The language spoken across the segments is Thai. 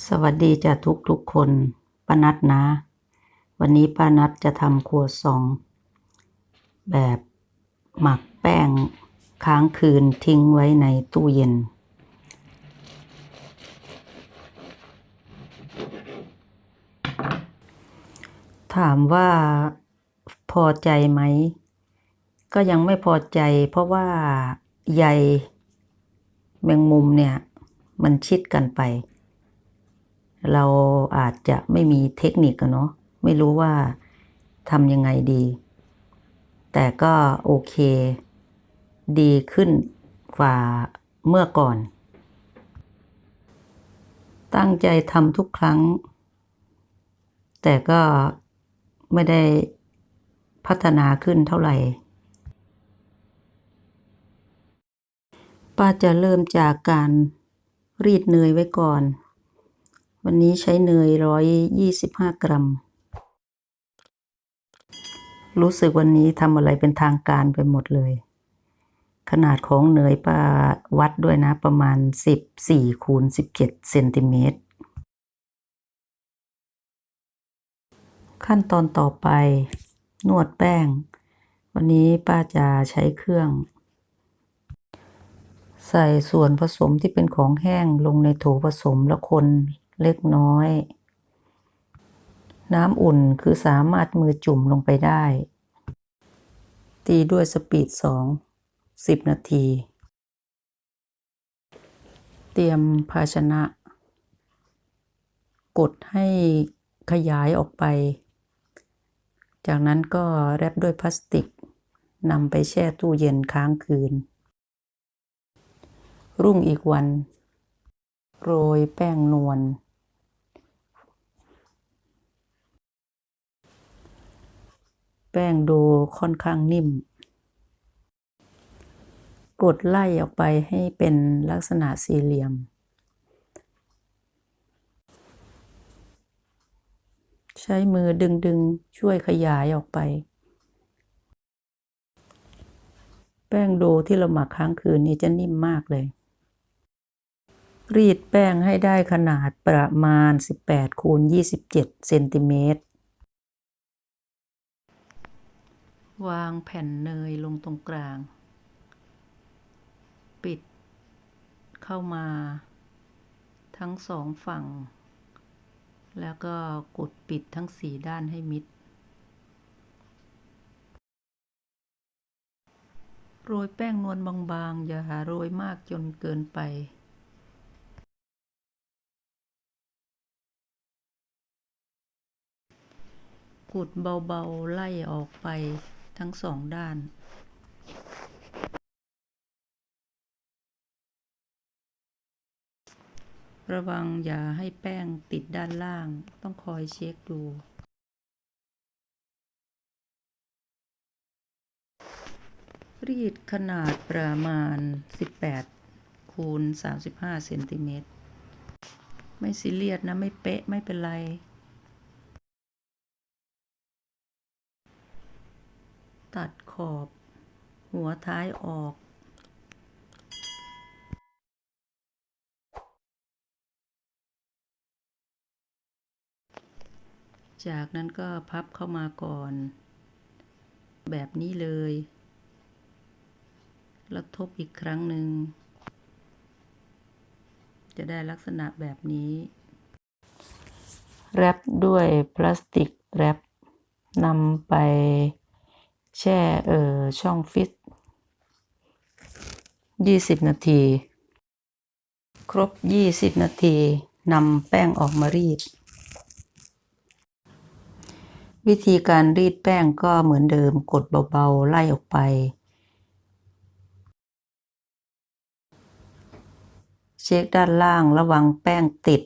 สวัสดีจ้ะทุกทุกคนป้านัดนะ วันนี้ป้านัดจะทำครัวซอง แบบหมักแป้งค้างคืนทิ้งไว้ในตู้เย็น ถามว่าพอใจไหม ก็ยังไม่พอใจเพราะว่าใยแมงมุมเนี่ย มันชิดกันไป เราอาจจะไม่มีเทคนิคอะเนาะไม่รู้ว่าทำยังไงดี แต่ก็โอเค ดีขึ้นกว่าเมื่อก่อน ตั้งใจทำทุกครั้ง แต่ก็ไม่ได้พัฒนาขึ้นเท่าไหร่ป้าจะเริ่มจากการรีดเนยไว้ก่อน วันนี้ใช้เนยร้อยยี่สิบห้ากรัม รู้สึกวันนี้ทำอะไรเป็นทางการไปหมดเลย ขนาดของเนยป้าวัดด้วยนะประมาณสิบสี่คูณสิบเจ็ดเซนติเมตร ขั้นตอนต่อไป นวดแป้ง วันนี้ป้าจะใช้เครื่อง ใส่ส่วนผสมที่เป็นของแห้งลงในโถผสมแล้วคน เล็กน้อย น้ำอุ่นคือสามารถมือจุ่มลงไปได้ ตีด้วยสปีดสองสิบนาที เตรียมภาชนะ กดให้ขยายออกไป จากนั้นก็แรปด้วยพลาสติกนำไปแช่ตู้เย็นค้างคืน รุ่งอีกวัน โรยแป้งนวล แป้งโดค่อนข้างนิ่ม กดไล่ออกไปให้เป็นลักษณะสี่เหลี่ยม ใช้มือดึงๆช่วยขยายออกไป แป้งโดที่เราหมักค้างคืนนี้จะนิ่มมากเลย รีดแป้งให้ได้ขนาดประมาณ 18คูณ27เซนติเมตร วางแผ่นเนยลงตรงกลาง ปิด เข้ามา ทั้งสองฝั่ง แล้วก็กดปิดทั้งสี่ด้านให้มิด โรยแป้งนวลบางๆ อย่าหาโรยมากจนเกินไปกดเบา ๆ ไล่ออกไป ทั้งสองด้านระวังอย่าให้แป้งติดด้านล่าง ต้องคอยเช็คดู รีดขนาดประมาณ 18 คูณ 35 เซนติเมตร ไม่ซีเรียสนะ ไม่เป๊ะ ไม่เป็นไร ตัดขอบ หัวท้ายออก จากนั้นก็พับเข้ามาก่อน แบบนี้เลย แล้วทบอีกครั้งหนึ่ง จะได้ลักษณะแบบนี้แรปด้วยพลาสติกแรปนำไป แช่เออช่องฟิต20นาที ครบ20นาทีนำแป้งออกมารีด วิธีการรีดแป้งก็เหมือนเดิมกดเบาๆ ไล่ออกไป เช็คด้านล่างระวังแป้งติด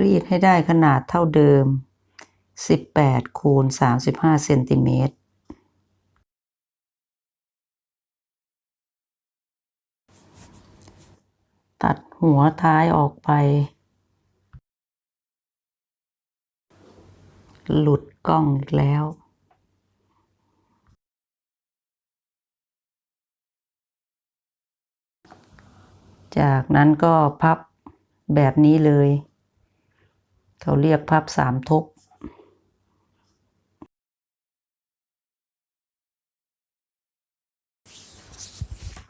รีดให้ได้ขนาดเท่าเดิม 18คูณ35เซนติเมตรตัดหัวท้ายออกไป หลุดกล้องอีกแล้ว จากนั้นก็พับแบบนี้เลย เขาเรียกพับสามทบ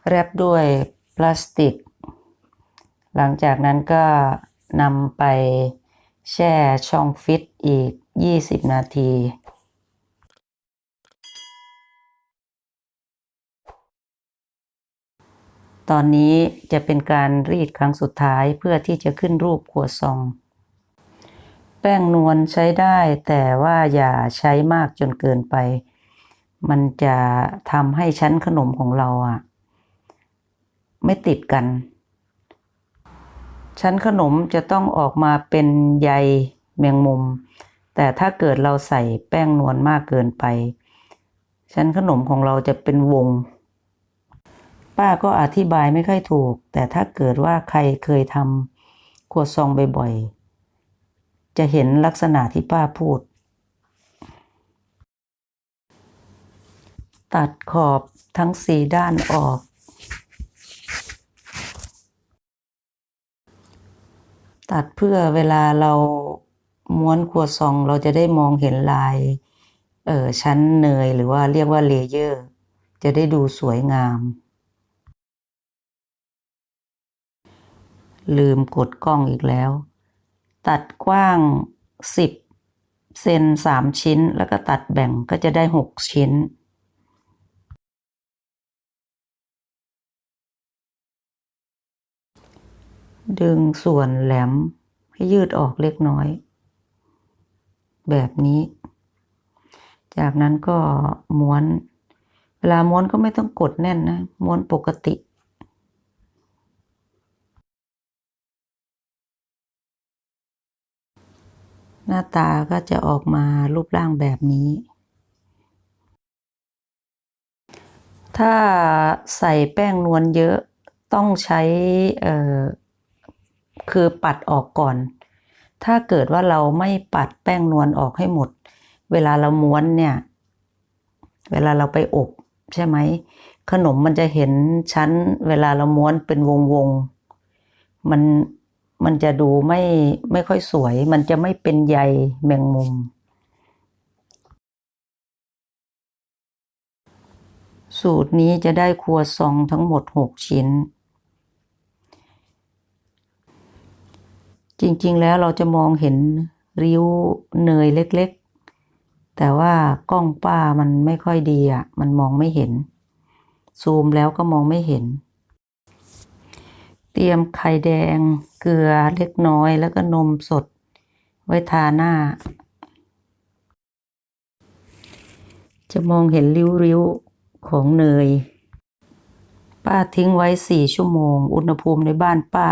แรปด้วยพลาสติก หลังจากนั้นก็นำไปแช่ช่องฟิตอีก 20 นาทีตอนนี้จะเป็นการรีดครั้งสุดท้ายเพื่อที่จะขึ้นรูปครัวซอง แป้งนวลใช้ได้แต่ว่าอย่าใช้มากจนเกินไป มันจะทำให้ชั้นขนมของเราอะ ไม่ติดกัน ชั้นขนมจะต้องออกมาเป็นใยแมงมุม แต่ถ้าเกิดเราใส่แป้งนวลมากเกินไป ชั้นขนมของเราจะเป็นวง ป้าก็อธิบายไม่ค่อยถูก แต่ถ้าเกิดว่าใครเคยทำครัวซองบ่อยๆ จะเห็นลักษณะที่ป้าพูดตัดขอบทั้งสี่ด้านออก ตัดเพื่อเวลาเราม้วนครัวซองเราจะได้มองเห็นลายเออชั้นเนยหรือว่าเรียกว่าเลเยอร์ จะได้ดูสวยงาม ลืมกดกล้องอีกแล้ว ตัดกว้าง 10 เซน3 ชิ้น แล้วก็ตัดแบ่งก็จะได้ 6 ชิ้น ดึงส่วนแหลมให้ยืดออกเล็กน้อย แบบนี้ จากนั้นก็ม้วน เวลาม้วนก็ไม่ต้องกดแน่นนะ ม้วนปกติหน้าตาก็จะออกมารูปร่างแบบนี้ ถ้าใส่แป้งนวลเยอะต้องใช้ คือปัดออกก่อน ถ้าเกิดว่าเราไม่ปัดแป้งนวลออกให้หมด เวลาเราม้วนเนี่ย เวลาเราไปอบใช่ไหม ขนมมันจะเห็นชั้น เวลาเราม้วนเป็นวงวงๆมันมันจะดูไม่ไม่ค่อยสวย มันจะไม่เป็นใยแมงมุม สูตรนี้จะได้ครัวซองทั้งหมด 6 ชิ้น จริง ๆ แล้วเราจะมองเห็นริ้วเนยเล็กๆ แต่ว่ากล้องป้ามันไม่ค่อยดีอะ มันมองไม่เห็น ซูมแล้วก็มองไม่เห็น เตรียมไข่แดงเกลือเล็กน้อยแล้วก็นมสด ไว้ทาหน้า จะมองเห็นริ้วๆ ของเนย ป้าทิ้งไว้สี่ชั่วโมง อุณหภูมิในบ้านป้า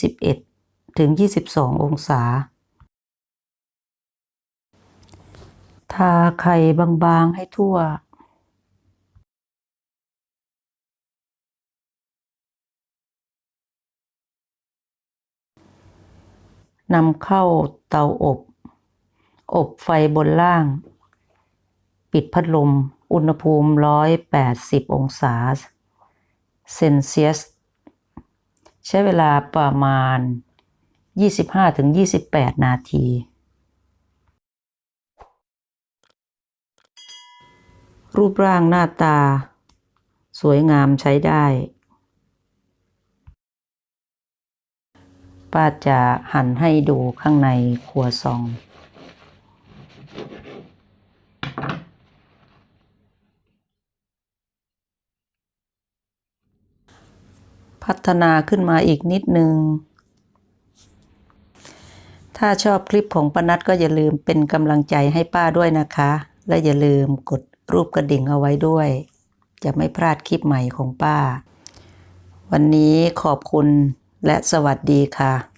21 ถึง 22 องศา ทาไข่บางๆให้ทั่ว นำเข้าเตาอบ อบไฟบนล่าง ปิดพัดลม อุณหภูมิ 180 องศา เซนเซียส ใช้เวลาประมาณ 25-28 นาที รูปร่างหน้าตา สวยงามใช้ได้ ป้าจะหั่นให้ดูข้างในครัวซองพัฒนาขึ้นมาอีกนิดนึง ถ้าชอบคลิปของปานัดก็อย่าลืมเป็นกำลังใจให้ป้าด้วยนะคะ และอย่าลืมกดรูปกระดิ่งเอาไว้ด้วย จะไม่พลาดคลิปใหม่ของป้า วันนี้ขอบคุณและสวัสดีค่ะ